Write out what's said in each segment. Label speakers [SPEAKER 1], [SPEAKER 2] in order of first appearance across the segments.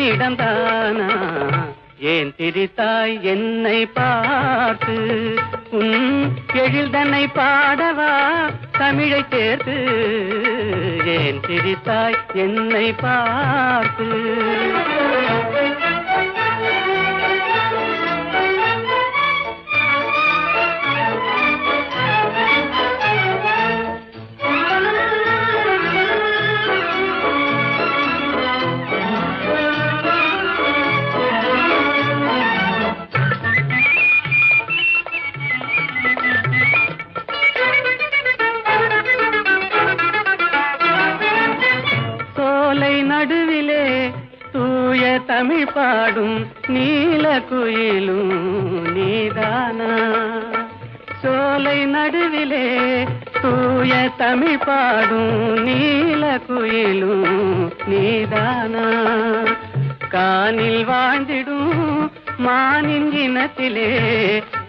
[SPEAKER 1] உன்னிடம்தானா ஏன் திரித்தாய் என்னை பார்த்து? உன் எழில் தன்னை பாடவா? தமிழை சேர்த்து ஏன் திரித்தாய் என்னை பார்த்து? குயிலும் நீதானா? சோலை நடுவிலே தூய தமிழ் பாடும் நீல குயிலும் நீதானா? கானில் வாழ்ந்திடும் மானின் இனத்திலே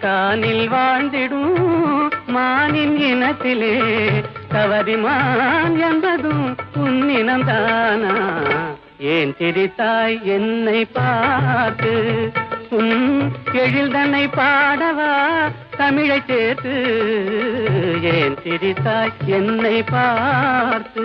[SPEAKER 1] கானில் வாழ்ந்திடும் மானின் இனத்திலே கவரிமான் என்பதும் உன்னினந்தானா ஏன் சிரித்தாய் என்னை பார்த்து? உன் எழில் தன்னை பாடவா தமிழை சேர்த்து ஏன் சிரித்தாய் என்னை பார்த்து?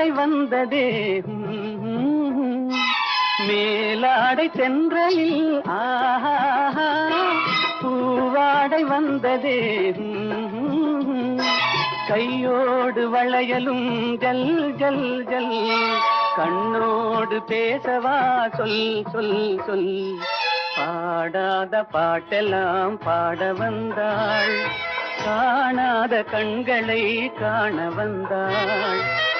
[SPEAKER 1] மேலாடை வந்ததே. மேலாடை சென்றலில் ஆஹா பூவாடை வந்ததே. கையோடு வளையலும் ஜல் ஜல் ஜல். கண்ணோடு பேசவா சொல் சொல் சொல். பாடாத பாட்டெல்லாம் பாட வந்தாள். காணாத கண்களை காண வந்தாள்.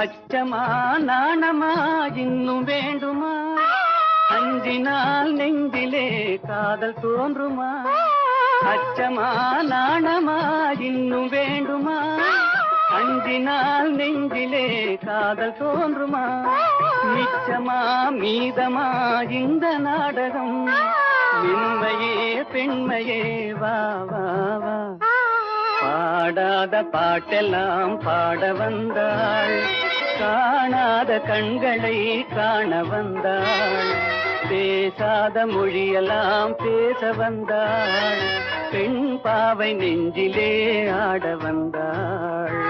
[SPEAKER 1] அச்சமா நாணமா இன்னும் வேண்டுமா? அஞ்சினால் நெஞ்சிலே காதல் தோன்றுமா? அச்சமா நாணமா இன்னும் வேண்டுமா? அஞ்சினால் நெஞ்சிலே காதல் தோன்றுமா? மிச்சமா மீதமா இந்த நாடகம்? மென்மையே பெண்மையே வா வா வா. பாடாத பாட்டெல்லாம் பாட வந்தாள். காணாத கண்களை காண வந்தாள். பேசாத மொழியெல்லாம் பேச வந்தாள். பெண் பாவை நெஞ்சிலே ஆட வந்தாள்.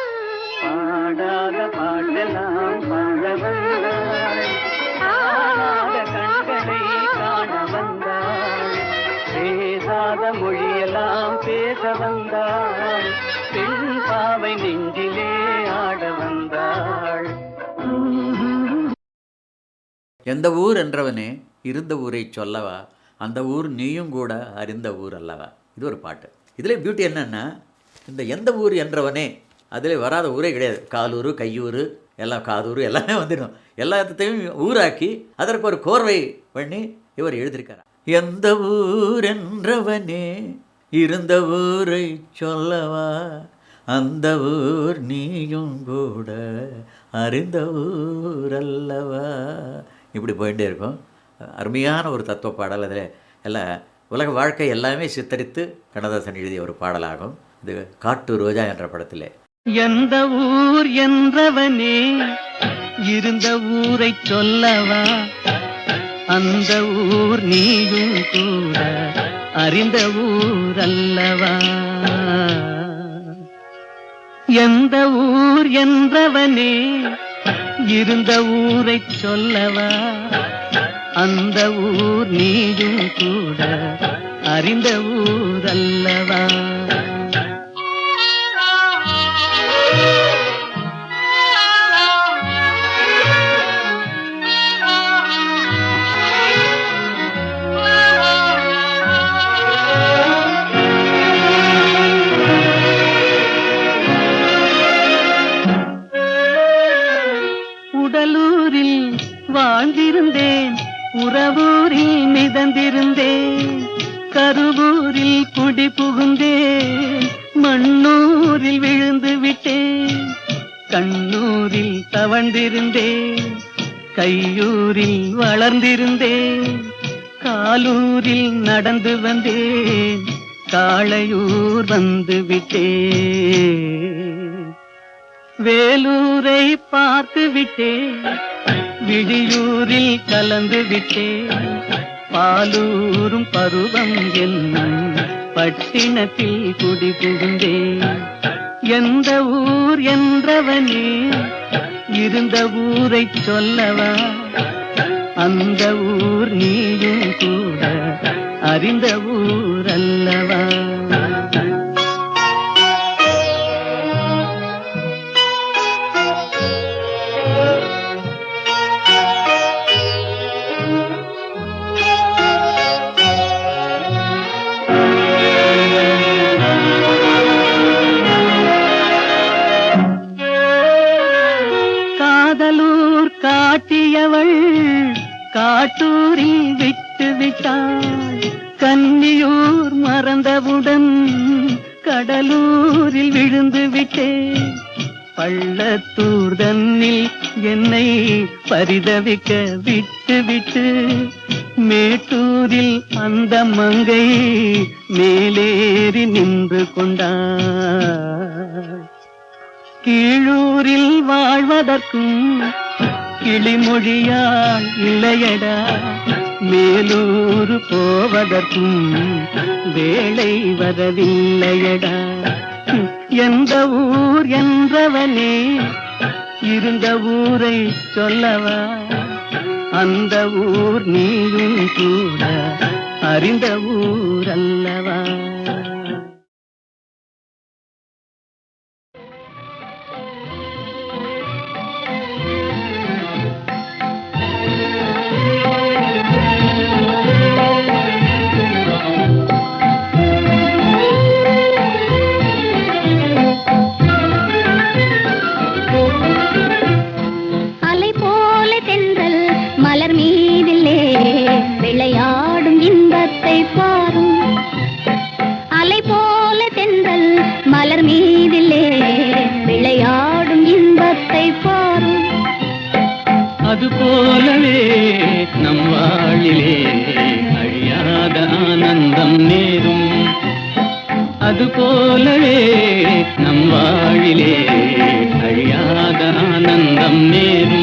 [SPEAKER 1] பாடாத பாடலாம் பாட வந்தாள் காணாத கண்களை காண வந்தாள் பேசாத மொழியெல்லாம் பேச வந்தாள் பெண் பாவை நெஞ்சிலே ஆட வந்தாள்.
[SPEAKER 2] எந்த ஊர் என்றவனே இருந்த ஊரை சொல்லவா? அந்த ஊர் நீயும் கூட அறிந்த ஊர் அல்லவா? இது ஒரு பாட்டு. இதில் பியூட்டி என்னென்னா இந்த எந்த ஊர் என்றவனே அதில் வராத ஊரே கிடையாது. காலூர் கையூர் எல்லாம் காதூர் எல்லாமே வந்துடும் எல்லாத்தையும் ஊராக்கி அதற்கு ஒரு கோர்வை பண்ணி இவர் எழுதியிருக்கார். எந்த ஊர் என்றவனே இருந்த ஊரை சொல்லவா? அந்த ஊர் நீயும் கூட அறிந்த ஊர் அல்லவா? இப்படி போயிட்டே இருக்கும். அருமையான ஒரு தத்துவ பாடல். அதில் எல்லாம் உலக வாழ்க்கை எல்லாமே சித்தரித்து கண்ணதாசன் எழுதிய ஒரு பாடலாகும். இது காட்டு ரோஜா என்ற படத்திலே.
[SPEAKER 1] எந்த ஊர் என்றவனே? இருந்த ஊரை சொல்லவா? அந்த ஊர் நீயும் கூட அறிந்த ஊர் அல்லவா? எந்த ஊர் என்றவனே? இருந்த ஊரை சொல்லவா? அந்த ஊர் நீயும் கூட அறிந்த ஊர் அல்லவா? கருவூரில் குடி புகுந்தேன் மண்ணூரில் விழுந்து விட்டேன் கண்ணூரில் தவழ்ந்திருந்தேன் கையூரில் வளர்ந்திருந்தேன் காலூரில் நடந்து வந்தேன் காளையூர் வந்து விட்டேன். வேலூரை பார்த்து விட்டேன் விழியூரில் கலந்து விட்டேன். பாலூரும் பருவம் என்ன பட்டினத்தில் குடி புகுந்தேன் எந்த ஊர் என்றவனே? இருந்த ஊரை சொல்லவா? அந்த ஊர் நீயும் கூட அறிந்த ஊர் அல்லவா? காட்டூரில் விட்டு விட்டாள் கன்னியூர் மறந்தவுடன் கடலூரில் விழுந்து விட்டேன். பள்ளத்தூர் தன்னில் என்னை பரிதவிக்க விட்டு விட்டு மேட்டூரில் அந்த மங்கை மேலேறி நின்று கொண்டாள் கீழூரில் வாழ்வதற்கும் கிளிமொழியா இல்லையடா. மேலூர் போவதற்கும் வேலை வரவில்லையடா எந்த ஊர் என்றவனே இருந்த ஊரை சொல்லவா? அந்த ஊர் நீயும் கூட அறிந்த ஊர் அல்லவா? அது போலவே நம் வாழிலே அழியாத ஆனந்தம் நேரும். அது போலவே நம் வாழிலே அழியாத ஆனந்தம் நேரும்.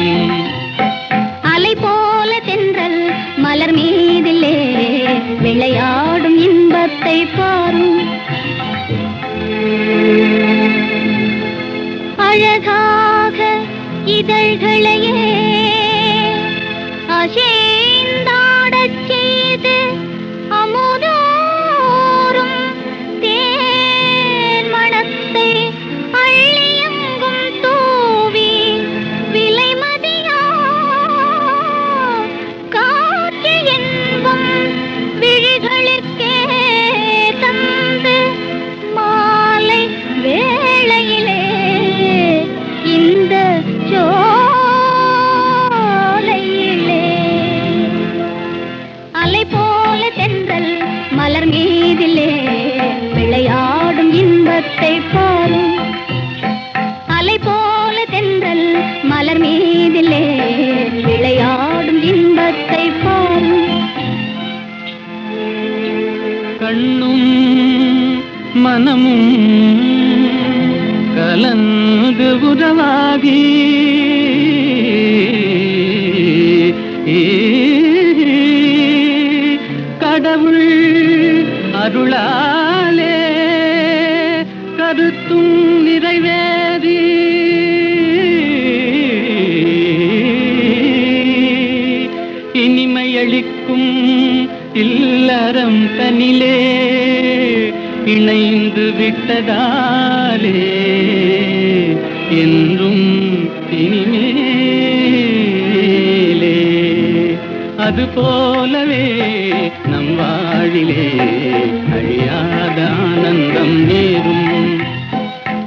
[SPEAKER 1] அருளாலே கருத்தும் நிறைவேறி. இனிமையளிக்கும் இல்லறம் தனிலே இணைந்து விட்டதாலே என்றும் இனிமேலே. அது போலவே நம் வாழிலே ஆனந்தம் நேரும்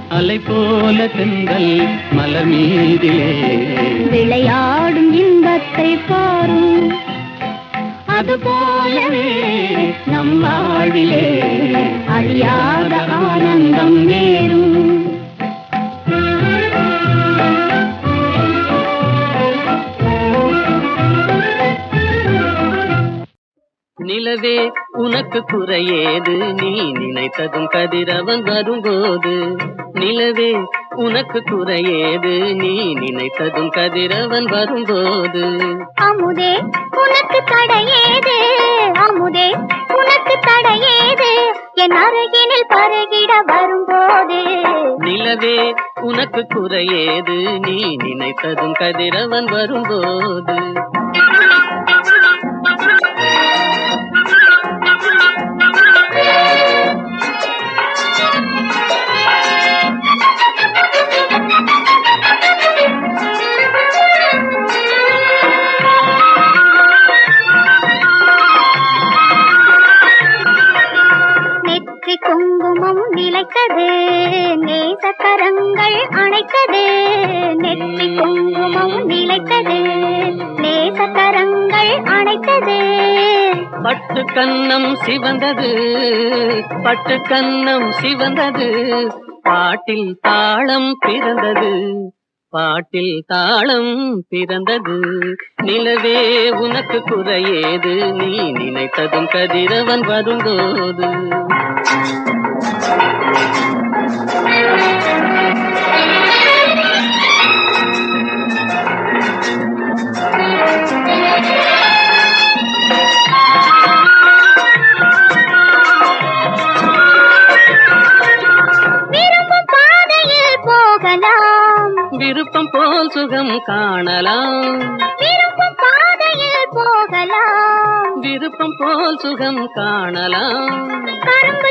[SPEAKER 1] அலை போல தென்றல் மலர் மீதிலே.
[SPEAKER 3] விளையாடும் இன்பத்தை பாரும். அது போலவே நம் வாழிலே அழியாத ஆனந்தம் வேறும்.
[SPEAKER 1] நிலவே உனக்கு குறையேது நீ நினைத்ததும் கதிரவன் வரும்போது. நிலவே உனக்கு குறையேது நீ நினைத்ததும் கதிரவன் வரும்போது.
[SPEAKER 3] அமுதே உனக்கு தடையேது. அமுதே உனக்கு தடையேது. என் அருகினில் பருகிட வரும்போது.
[SPEAKER 1] நிலவே உனக்கு குறையேது நீ நினைத்ததும் கதிரவன் வரும்போது.
[SPEAKER 3] அணைத்தது. நேசக்கரங்கள் அணைத்தது. நெற்றி குங்குமம் நிலைத்தது. நேசக்கரங்கள் அணைத்தது.
[SPEAKER 4] பட்டு கன்னம் சிவந்தது. பட்டு கன்னம் சிவந்தது. பாட்டில் தாளம் பிறந்தது. பாட்டில் தாளம் பிறந்தது. நிலவே உனக்கு குறையேது. நீ நினைத்ததும் கதிரவன் வரும்போது
[SPEAKER 3] விரும்பும் பாதையில்
[SPEAKER 4] விருப்பம் போல் சுகம் காணலாம்.
[SPEAKER 3] விரும்பும் பாதையில் போகலாம்.
[SPEAKER 4] விருப்பம் போல் சுகம் காணலாம்.
[SPEAKER 3] கரும்பு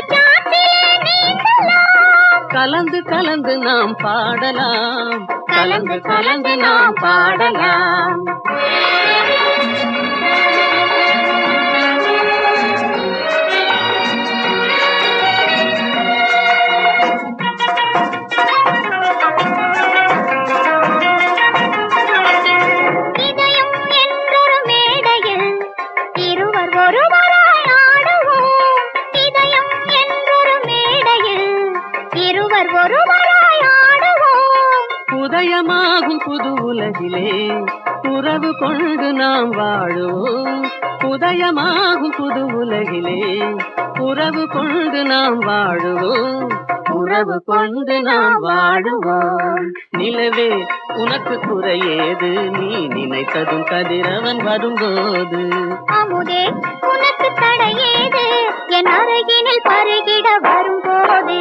[SPEAKER 4] கலந்து கலந்து நாம் பாடலாம்.
[SPEAKER 3] கலந்து கலந்து நாம் பாடலாம்.
[SPEAKER 4] உதயமாகும் புது உலகிலே. உறவு கொண்டு நாம் வாழுவோம். உதயமாகும் புது உலகிலே. உறவு கொண்டு நாம் வாழுவோம். உறவு கொண்டு நாம் வாழுவோம். நிலவே உனக்கு குறையேது நீ நினைத்ததும் கதிரவன் வரும்போது
[SPEAKER 3] அமுதே உனக்கு தடையேது என் அருகினில் பருகிட வரும்போது.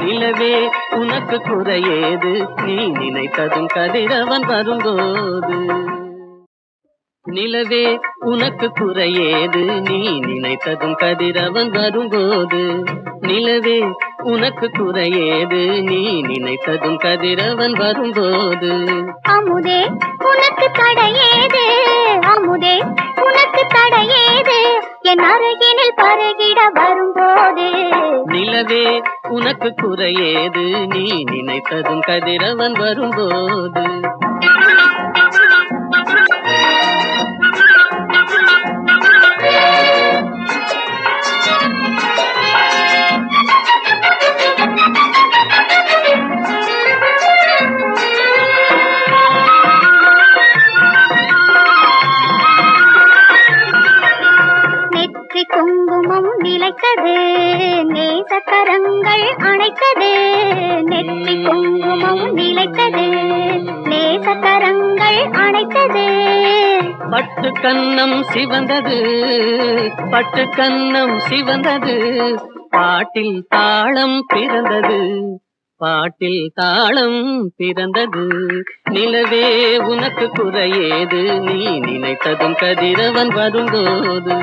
[SPEAKER 4] நிலவே உனக்கு குறையேது நீ நினைத்ததும் கதிரவன் வரும்போது நிலவே உனக்கு குறையேது நீ நினைத்ததும் கதிரவன் வரும்போது நிலவே உனக்கு குறையேது. நீ நினைத்ததும் கதிரவன் வரும்போது.
[SPEAKER 3] அமுதே உனக்கு தடையேது. அமுதே உனக்கு தடையேது. என் அருகினில் பருகிட வரும்போது.
[SPEAKER 4] நிலவே உனக்கு குறையேது. நீ நினைத்ததும் கதிரவன் வரும்போது.
[SPEAKER 3] நிலைத்தது நேசக்கரங்கள் அணைத்தது நெற்றி குங்குமம் நிலைத்தது நேசக்கரங்கள் அணைத்தது.
[SPEAKER 4] பட்டு கண்ணம் சிவந்தது பட்டு கண்ணம் சிவந்தது பாட்டில் தாளம் பிறந்தது பாட்டில் தாளம் பிறந்தது. நிலவே உனக்கு குறையேது நீ நினைத்ததும் கதிரவன் வரும்போது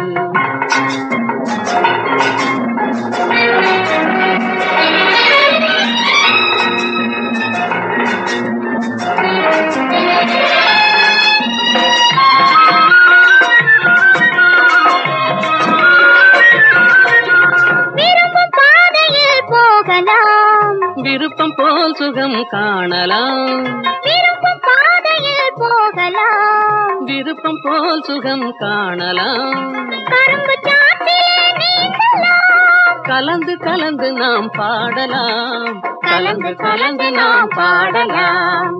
[SPEAKER 4] விருப்பம் போல் சுகம் காணலாம்.
[SPEAKER 3] விரும்பும் பாதையில் போகலாம்.
[SPEAKER 4] விருப்பம் போல் சுகம் காணலாம்.
[SPEAKER 3] கரும்பு நீந்தலாம்
[SPEAKER 4] கலந்து கலந்து நாம் பாடலாம்.
[SPEAKER 3] கலந்து கலந்து நாம் பாடலாம்.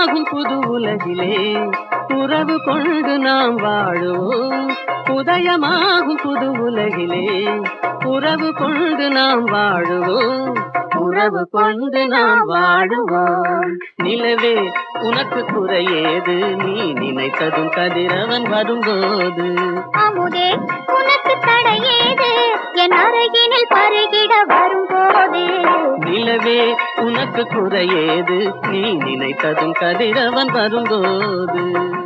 [SPEAKER 4] உண்டாகும் புது உலகிலே. உறவு கொண்டு நாம் வாழுவோம். உதயமாகும் புது உலகிலே. உறவு கொண்டு நாம் வாழுவோம். உறவு கொண்டு நாம் வாழுவோம். நிலவே உனக்கு குறையேது. நீ நினைத்ததும் கதிரவன் வரும்போது.
[SPEAKER 3] அமுதே உனக்கு தடையேது. என் அருகினில் பருகி வரும்போது
[SPEAKER 1] உனக்கு குறையேது. நீ நினைத்ததும் கதிரவன் வரும்போது.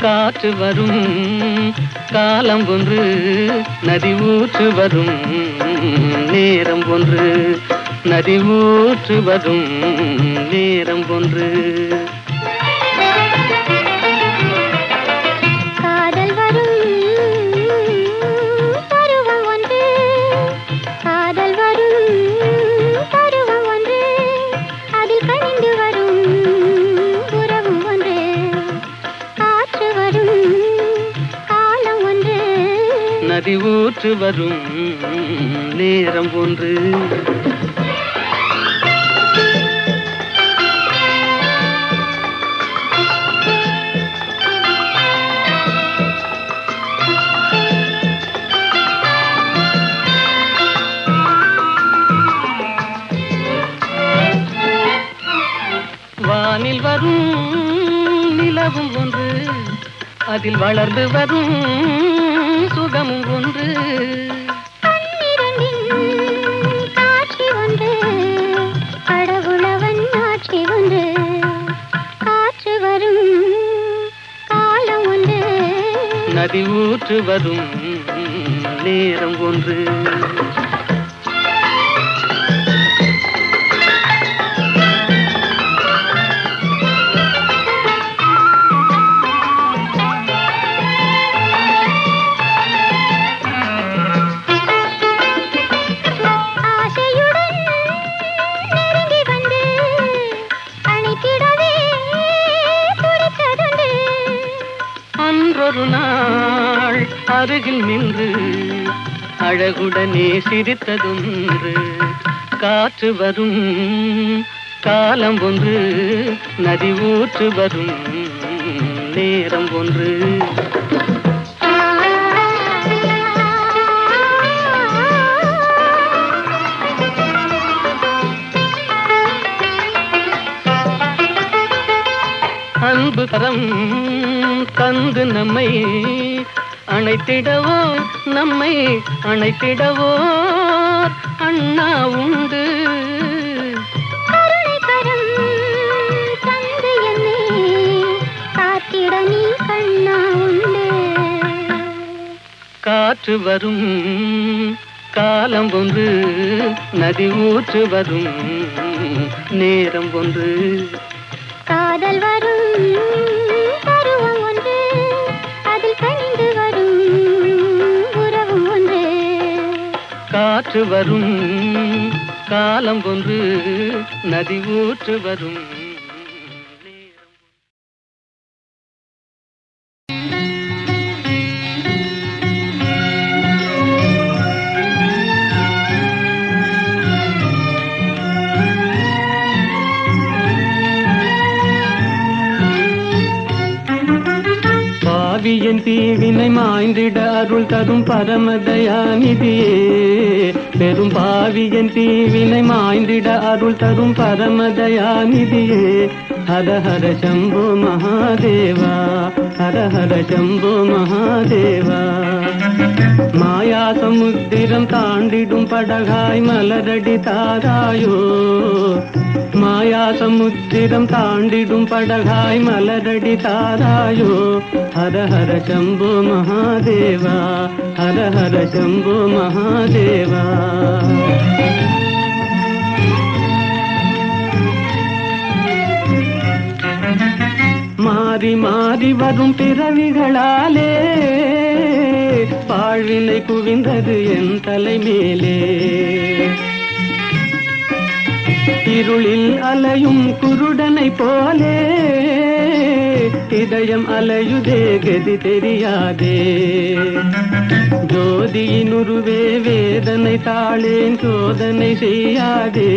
[SPEAKER 1] காற்று வரும். காலம் ஒன்று நதி ஊற்று வரும் நேரம் ஒன்று. நதி ஊற்று வரும் நேரம் ஒன்று. நதி ஊற்று வரும் நேரம் ஒன்று. வானில் வரும் நிலவும் ஒன்று அதில் வளர்ந்து வரும் ஒன்று.
[SPEAKER 3] காட்சி ஒன்று. கடவுளவன் ஆட்சி ஒன்று. காற்று வரும் காலம் ஒன்று.
[SPEAKER 1] நதி ஊற்று வரும் நேரம் ஒன்று. அருகில் நின்று அழகுடனே சிரித்ததொன்று. காற்று வரும் காலம் ஒன்று நதி ஊற்று வரும் நேரம் ஒன்று. அன்பு கரம் தந்து நம்மை அணைத்திடவோ நம்மை அணைத்திடவோ அண்ணா உண்டு. காற்று வரும் காலம் ஒன்று நதி ஊற்று வரும் நேரம் ஒன்று.
[SPEAKER 3] ஊற்று வரும்.
[SPEAKER 1] காலம் ஒன்று நதி ஊற்று வரும். பாவியின் தீவினை மாய்ந்திட அருள் தரும் பரமதயாநிதியே பெரும் பாவியன் தீவினை மாய்ந்திட அருள் தரும் பரமதயாநிதியே ஹர ஹர சம்போ மகாதேவா ஹர ஹர சம்போ மகாதேவா. மாயா சமுத்திரம் தாண்டிடும் படகாய் மலரடி தாராயோ மாயா சமுத்திரம் தாண்டிடும் படகாய் மலரடி தாராயோ ஹர ஹர சம்போ மகாதேவா ஹர ஹர சம்போ மகாதேவா மாறி மாறி வரும் பிறவிகளாலே பாழ்வினை குவிந்தது என் தலைமேலே. இருளில் அலையும் குருடனை போலே இதயம் அலையுதே கதி தெரியாதே. ஜோதியின் உருவே வேதனை தாளேன் சோதனை செய்யாதே.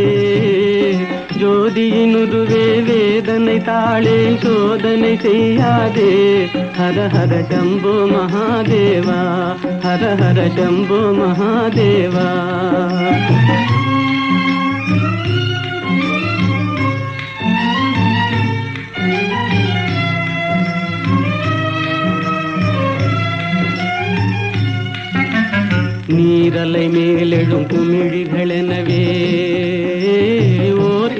[SPEAKER 1] ஜோதியினுருவே வேதனை தாளேன் சோதனை செய்யாதே ஹர ஹர சம்போ மகாதேவா ஹர ஹர சம்போ மகாதேவா நீரலை மேலெழும் குமிழிகளெனவே ஓர்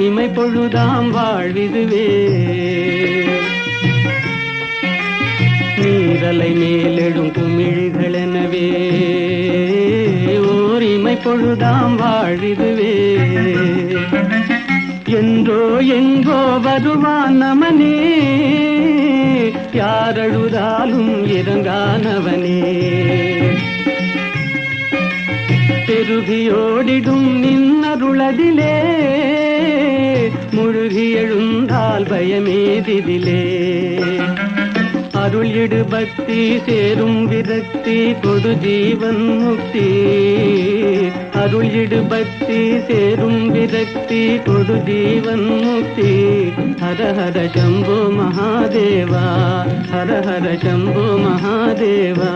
[SPEAKER 1] இமை பொழுதாம் வாழ்விதுவே. நீரலை மேலெழும் குமிழிகளெனவே. ஓர் இமை பொழுதாம் வாழ்விதுவே. என்றோ எங்கோ வருவான் நமனே. யாரழுதாலும் இறங்கானவனே. பெருகியோடிடும் நின்னருளதிலே முழுகி எழுந்தால் பயமேதிதிலே. அருளிடு பக்தி சேரும் விரக்தி கொடு ஜீவன் முக்தி. அருள் இடு பக்தி சேரும் விரக்தி கொடு ஜீவன் முக்தி ஹர ஹர சம்போ மகாதேவா ஹர ஹர சம்போ மகாதேவா.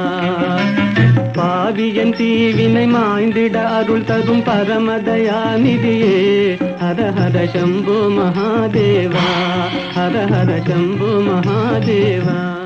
[SPEAKER 1] பாவியன் தீவினை மாய்ந்திட அருள் தரும் பரமதயா நிதியே ஹர ஹர சம்போ மகாதேவா ஹர ஹர சம்போ மகாதேவா.